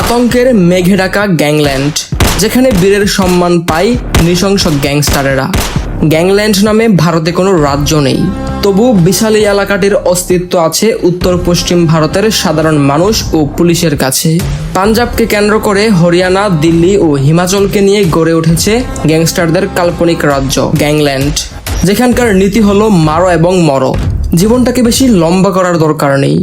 আতঙ্কের মেঘে ডাকা গ্যাংল্যান্ড, যেখানে বীরের সম্মান পায় নৃশংস গ্যাংস্টারেরা। গ্যাংল্যান্ড নামে ভারতে কোনো রাজ্য নেই। তবু বিশাল এই এলাকাটির অস্তিত্ব আছে উত্তর পশ্চিম ভারতের সাধারণ মানুষ ও পুলিশের কাছে। পাঞ্জাবকে কেন্দ্র করে হরিয়ানা, দিল্লি ও হিমাচলকে নিয়ে গড়ে উঠেছে গ্যাংস্টারদের কাল্পনিক রাজ্য গ্যাংল্যান্ড। যেখানকার নীতি হলো মারো এবং মরো। জীবনটাকে বেশি লম্বা করার দরকার নেই।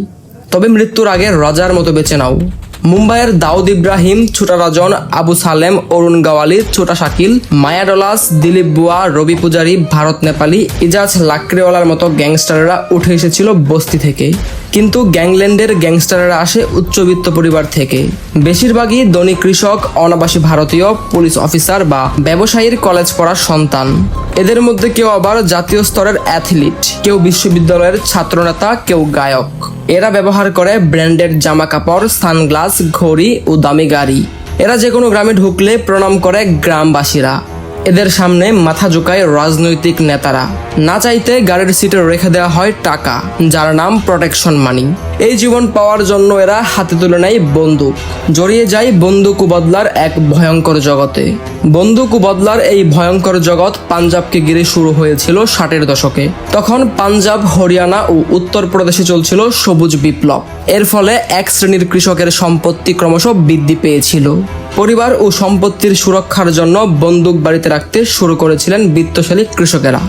তবে মৃত্যুর আগে রাজার মতো বেঁচে নাও। মুম্বাইয়ের দাউদ ইব্রাহিম, ছোটা রাজন আবু সালেম, অরুণ গাওয়ালি, ছোটা শাকিল, মায়া ডলাস, দিলীপ বুয়া, রবি পূজারি, ভারত নেপালি, ইজাজ লাকড়েওয়ালার মতো গ্যাংস্টাররা উঠে এসেছিল বস্তি থেকে। কিন্তু গ্যাংল্যান্ডের গ্যাংস্টাররা আসে উচ্চবিত্ত পরিবার থেকে। বেশিরভাগই ধনী কৃষক, অনাবাসী ভারতীয়, পুলিশ অফিসার বা ব্যবসায়ীর কলেজ পড়ার সন্তান। এদের মধ্যে কেউ আবার জাতীয় স্তরের অ্যাথলিট, কেউ বিশ্ববিদ্যালয়ের ছাত্রনেতা, কেউ গায়ক। এরা ব্যবহার করে ব্র্যান্ডের জামা কাপড় সানগ্লাস, ঘড়ি ও দামি গাড়ি। এরা যে কোনো গ্রামে ঢুকলে প্রণাম করে গ্রামবাসীরা। এদের সামনে মাথা ঝুঁকায় রাজনৈতিক নেতারা। না চাইতে গাড়ির সিটে রেখে দেওয়া হয় টাকা, যার নাম প্রোটেকশন মানি এই জীবন পাওয়ার জন্য এরা হাতে তুলে নেয় বন্দুক। জড়িয়ে যায় বন্দুক বদলার এক ভয়ঙ্কর জগতে। বন্দুক বদলার এই ভয়ঙ্কর জগৎ পাঞ্জাবকে ঘিরে শুরু হয়েছিল ষাটের দশকে। তখন পাঞ্জাব, হরিয়ানা ও উত্তরপ্রদেশে চলছিল সবুজ বিপ্লব। এর ফলে এক শ্রেণির কৃষকের সম্পত্তি ক্রমশ বৃদ্ধি পেয়েছিল। পরিবার ও সম্পত্তির সুরক্ষার জন্য বন্দুক বাড়িতে রাখতে শুরু করেছিলেন বিত্তশালী কৃষকেরা।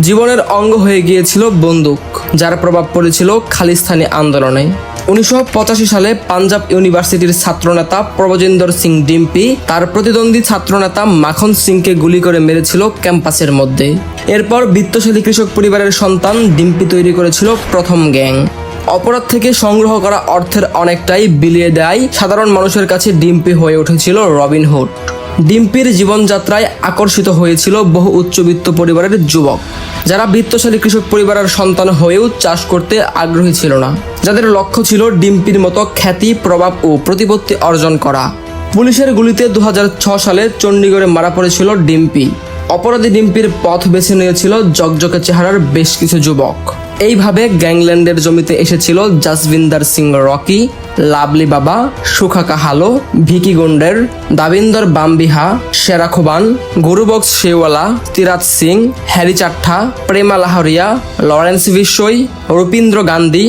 জীবনের অঙ্গ হয়ে গিয়েছিল বন্দুক। যার প্রভাব পড়েছিল খালিস্তানি আন্দোলনে। উনিশশো পঁচাশি সালে পাঞ্জাব ইউনিভার্সিটির ছাত্রনেতা প্রভজেন্দর সিং ডিম্পি তার প্রতিদ্বন্দ্বী ছাত্রনেতা মাখন সিংকে গুলি করে মেরেছিল ক্যাম্পাসের মধ্যে। এরপর বিত্তশালী কৃষক পরিবারের সন্তান ডিম্পি তৈরি করেছিল প্রথম গ্যাং। অপরাধ থেকে সংগ্রহ করা অর্থের অনেকটাই বিলিয়ে দেয় সাধারণ মানুষের কাছে ডিম্পি হয়ে উঠেছিল রবিনহুড ডিম্পির জীবনযাত্রায় আকর্ষিত হয়েছিল বহু উচ্চবিত্ত পরিবারের যুবক। যারা বৃত্তশালী কৃষক পরিবারের সন্তান হয়েও চাষ করতে আগ্রহী ছিল না। যাদের লক্ষ্য ছিল ডিম্পির মতো খ্যাতি, প্রভাব ও প্রতিপত্তি অর্জন করা। পুলিশের গুলিতে দু সালে চণ্ডীগড়ে মারা পড়েছিল ডিম্পি। অপরাধী ডিম্পির পথ বেছে নিয়েছিল জকজকে চেহারার বেশ কিছু যুবক। এইভাবে গ্যাংল্যান্ডের জমিতে এসেছিল জাসবিন্দার Singh Rocky, Lovely Baba, Sukha Kahlon, Vicky Gounder, Davinder Bambiha Shera Khubban Gurbaksh Sewala, Tiraj Singh, Harry Chatha, Prema Lahoriya, Lawrence Bishnoi, Rupinder Gandhi,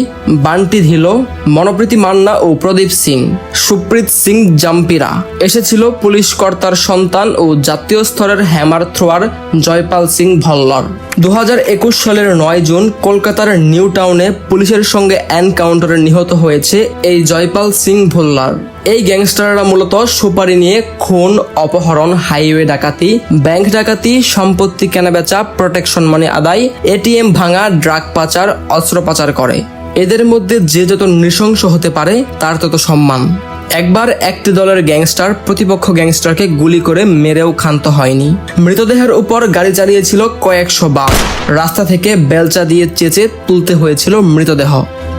Bunty ধিলো, মনোপ্রীতি Manna ও প্রদীপ সিং, সুপ্রীত সিং জাম্পিরা। এসেছিল পুলিশ কর্তার সন্তান ও জাতীয় স্তরের হ্যামার থ্রোয়ার জয়পাল সিং ভল্লর। দু হাজার একুশ সালের নয় জুন কলকাতার নিউ টাউনে পুলিশের সঙ্গে এনকাউন্টারে নিহত হয়েছে এই জয়পাল সিং ভোল্লার। এই গ্যাংস্টাররা মূলত সুপারি নিয়ে খুন, অপহরণ, হাইওয়ে ডাকাতি, ব্যাংক ডাকাতি, সম্পত্তি কেনাবেচা, প্রোটেকশন মানি আদায়, এটিএম ভাঙা, ড্রাগ পাচার অস্ত্র পাচার করে। এদের মধ্যে যে যত নৃশংস হতে পারে, তার তত সম্মান। একবার একটি দলের গ্যাংস্টার প্রতিপক্ষ গ্যাংস্টারকে গুলি করে মেরেও ক্ষান্ত হয়নি। মৃতদেহের উপর গাড়ি চালিয়েছিল কয়েকশো বার। রাস্তা থেকে বেলচা দিয়ে চেঁচে তুলতে হয়েছিল মৃতদেহ।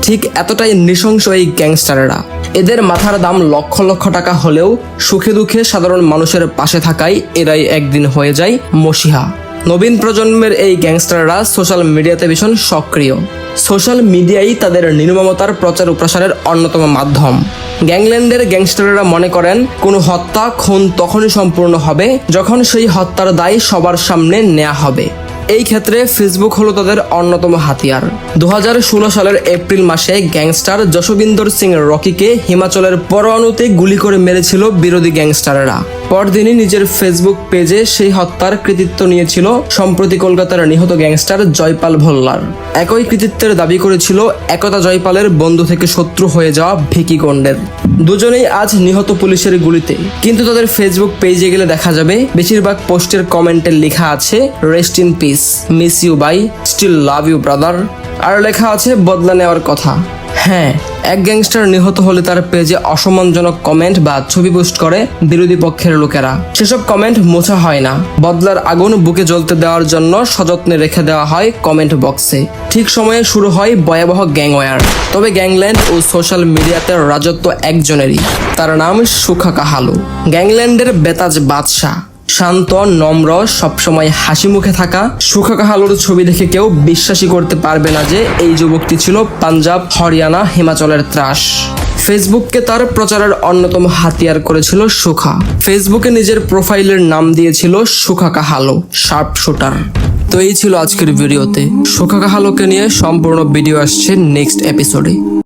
ঠিক এতটাই নৃশংস এই গ্যাংস্টারেরা। এদের মাথার দাম লক্ষ লক্ষ টাকা হলেও সুখে দুঃখে সাধারণ মানুষের পাশে থাকাই এরাই একদিন হয়ে যায় মসিহা। নবীন প্রজন্মের এই গ্যাংস্টাররা সোশ্যাল মিডিয়াতে ভীষণ সক্রিয়। সোশ্যাল মিডিয়াই তাদের নির্মমতার প্রচার ও প্রসারের অন্যতম মাধ্যম। গ্যাংল্যান্ডের গ্যাংস্টাররা মনে করেন, কোনো হত্যা খুন তখনই সম্পূর্ণ হবে যখন সেই হত্যার দায় সবার সামনে নেওয়া হবে। এই ক্ষেত্রে ফেসবুক হলো তাদের অন্যতম হাতিয়ার। দু হাজার ষোলো সালের এপ্রিল মাসে গ্যাংস্টার যশবিন্দর সিং রকিকে হিমাচলের পরোয়ানুতে গুলি করে মেরেছিল বিরোধী গ্যাংস্টাররা। পরদিনই নিজের ফেসবুক পেজে সেই হত্যার কৃতিত্ব নিয়েছিল সম্প্রতি কলকাতার নিহত গ্যাংস্টার জয়পাল ভোল্লার। একই কৃতিত্বের দাবি করেছিল একতা জয়পালের বন্ধু থেকে শত্রু হয়ে যাওয়া ভিকি গন্ডের। দুজনেই আজ নিহত পুলিশের গুলিতে। কিন্তু তাদের ফেসবুক পেজে গেলে দেখা যাবে, বেশিরভাগ পোস্টের কমেন্টে লেখা আছে rest in peace miss you bye still love you brother আর লেখা আছে, বদলা নেওয়ার কথা। হ্যাঁ এক গ্যাংস্টার নিহত হলে তার পেজে অসম্মানজনক কমেন্ট বা ছবি পোস্ট করে বিরোধী পক্ষের লোকেরা। সেসব কমেন্ট মোছা হয় না। বদলার আগুন বুকে জ্বলতে দেওয়ার জন্য সযত্নে রেখে দেওয়া হয় কমেন্ট বক্সে। ঠিক সময়ে শুরু হয় ভয়াবহ গ্যাংওয়ার তবে গ্যাংল্যান্ড ও সোশ্যাল মিডিয়াতে রাজত্ব একজনেরই। তার নাম সুখা কাহালু। গ্যাংল্যান্ডের বেতাজ বাদশাহ। শান্ত, নম্র, সবসময় হাসি মুখে থাকা। সুখা কাহালুর ছবি দেখে কেউ বিশ্বাসই করতে পারবে না যে এই যুবকটি ছিল পাঞ্জাব, হরিয়ানা, হিমাচলের ত্রাস। ফেসবুককে তার প্রচারের অন্যতম হাতিয়ার করেছিল সুখা। ফেসবুকে নিজের প্রোফাইলের নাম দিয়েছিল সুখা কাহালো শার্প শুটার। তো এই ছিল আজকের ভিডিওতে। সুখা কাহালোকে নিয়ে সম্পূর্ণ ভিডিও আসছে নেক্সট এপিসোডে।